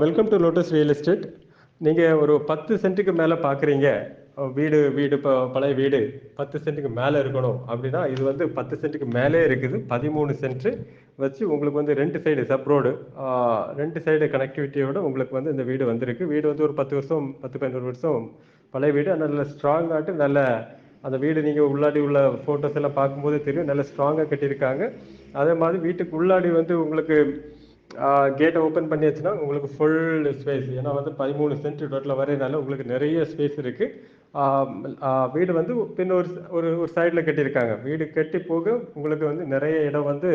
Welcome to lotus real estate நீங்கள் ஒரு பத்து சென்ட்டுக்கு மேலே பார்க்குறீங்க வீடு வீடு இப்போ பழைய வீடு பத்து சென்ட்டுக்கு மேலே இருக்கணும் அப்படின்னா இது வந்து பத்து சென்ட்டுக்கு மேலே இருக்குது. பதிமூணு சென்ட்டு வச்சு உங்களுக்கு வந்து ரெண்டு சைடு சப் ரோடு ரெண்டு சைடு கனெக்டிவிட்டியோட உங்களுக்கு வந்து இந்த வீடு வந்திருக்கு. வீடு வந்து ஒரு பத்து வருஷம் பத்து பதினோரு வருஷம் பழைய வீடு. நல்ல ஸ்ட்ராங்காட்டு நல்ல அந்த வீடு நீங்கள் உள்ளாடி உள்ள ஃபோட்டோஸ் எல்லாம் பார்க்கும்போதே தெரியும். நல்ல ஸ்ட்ராங்காக கட்டியிருக்காங்க. அதே மாதிரி வீட்டுக்கு உள்ளாடி வந்து உங்களுக்கு கேட்டை ஓப்பன் பண்ணியாச்சுன்னா உங்களுக்கு ஃபுல் ஸ்பேஸ் ஏன்னா வந்து பதிமூணு சென்ட் டோட்டலாக வரையினால உங்களுக்கு நிறைய ஸ்பேஸ் இருக்குது வீடு வந்து பின்ன ஒரு ஒரு ஒரு சைடில் கட்டியிருக்காங்க. வீடு கட்டி போக உங்களுக்கு வந்து நிறைய இடம் வந்து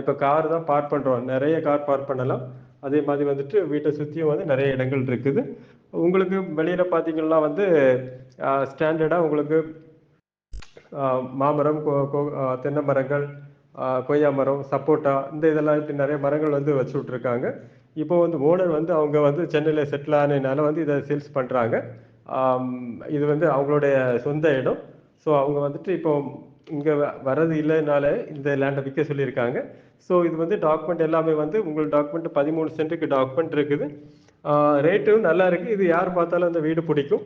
இப்போ கார் தான் பார்க் பண்ணுறோம் நிறைய கார் பார்க் பண்ணலாம். அதே மாதிரி வந்துட்டு வீட்டை சுற்றியும் வந்து நிறைய இடங்கள் இருக்குது. உங்களுக்கு வெளியில் பார்த்தீங்கன்னா வந்து ஸ்டாண்டர்டாக உங்களுக்கு மாமரம் தென்னை மரங்கள் கொய்யா மரம் சப்போட்டா இந்த இதெல்லாம் இப்படி நிறைய மரங்கள் வந்து வச்சு விட்ருக்காங்க இப்போ வந்து ஓனர் வந்து அவங்க வந்து சென்னையில் செட்டில் ஆனதுனால வந்து இதை சேல்ஸ் பண்ணுறாங்க இது வந்து அவங்களுடைய சொந்த இடம். ஸோ அவங்க வந்துட்டு இப்போ இங்கே வர்றது இல்லைனால இந்த லேண்டை விற்க சொல்லியிருக்காங்க. ஸோ இது வந்து டாக்குமெண்ட் எல்லாமே வந்து உங்களுக்கு டாக்குமெண்ட் பதிமூணு சென்ட்டுக்கு டாக்குமெண்ட் இருக்குது. ரேட்டும் நல்லா இருக்குது இது யார் பார்த்தாலும் அந்த வீடு பிடிக்கும்.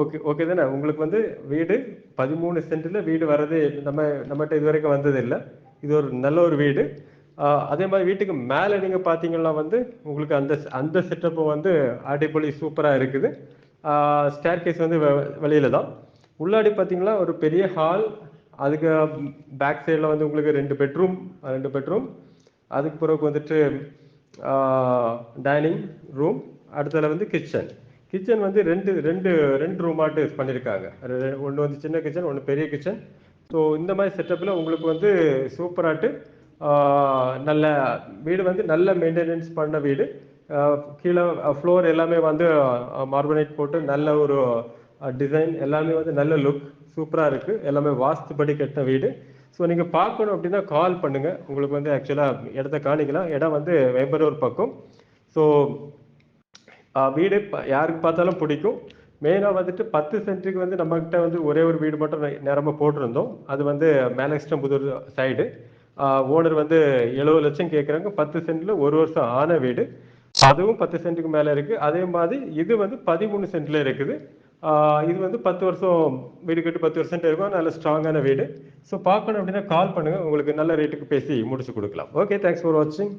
ஓகே ஓகே தானே? உங்களுக்கு வந்து வீடு பதிமூணு சென்ட்டில் வீடு வர்றது நம்ம நம்மகிட்ட இது வரைக்கும் வந்தது இல்லை இது ஒரு நல்ல ஒரு வீடு. அதே மாதிரி வீட்டுக்கு மேலே நீங்கள் பார்த்தீங்கன்னா வந்து உங்களுக்கு அந்த அந்த செட்டப்பு வந்து அடிப்பொலி சூப்பராக இருக்குது. ஸ்டேர் கேஸ் வந்து வெளியில தான். உள்ளாடி பார்த்தீங்கன்னா ஒரு பெரிய ஹால் அதுக்கு பேக் சைடில் வந்து உங்களுக்கு ரெண்டு பெட்ரூம் ரெண்டு பெட்ரூம் அதுக்கு பிறகு வந்துட்டு டைனிங் ரூம் அடுத்ததில் வந்து கிச்சன் கிச்சன் வந்து ரெண்டு ரெண்டு ரெண்டு ரூமாட்டு பண்ணியிருக்காங்க ஒன்று வந்து சின்ன கிச்சன் ஒன்று பெரிய கிச்சன் ஸோ இந்த மாதிரி செட்டப்பில் உங்களுக்கு வந்து சூப்பராட்டு நல்ல வீடு வந்து நல்ல மெயின்டெனன்ஸ் பண்ண வீடு. கீழே ஃப்ளோர் எல்லாமே வந்து மார்பனைட் போட்டு நல்ல ஒரு டிசைன் எல்லாமே வந்து நல்ல லுக் சூப்பராக இருக்குது எல்லாமே வாஸ்துபடி கட்டின வீடு. ஸோ நீங்கள் பார்க்கணும் அப்படின்னா கால் பண்ணுங்கள் உங்களுக்கு வந்து ஆக்சுவலாக இடத்த காணிக்கலாம். இடம் வந்து வெம்பரூர் பக்கம். ஸோ வீடு யாருக்கு பார்த்தாலும் பிடிக்கும். மெயினாக வந்துட்டு பத்து சென்ட்டுக்கு வந்து நம்மக்கிட்ட வந்து ஒரே ஒரு வீடு மட்டும் நேரமாக போட்டிருந்தோம். அது வந்து மேலக்ஸ்டம்புதூர் சைடு ஓனர் வந்து எழுபது லட்சம் கேட்குறாங்க பத்து சென்ட்டில் ஒரு வருஷம் ஆன வீடு. அதுவும் பத்து சென்ட்டுக்கு மேலே இருக்குது அதே மாதிரி இது வந்து பதிமூணு சென்ட்டில் இருக்குது. இது வந்து பத்து வருஷம் வீடு கட்டு பத்து வருஷம் இருக்கும். நல்ல ஸ்ட்ராங்கான வீடு. ஸோ பார்க்கணும் அப்படின்னா கால் பண்ணுங்கள் உங்களுக்கு நல்ல ரேட்டுக்கு பேசி முடிச்சு கொடுக்கலாம். ஓகே தேங்க்ஸ் ஃபார் வாட்சிங்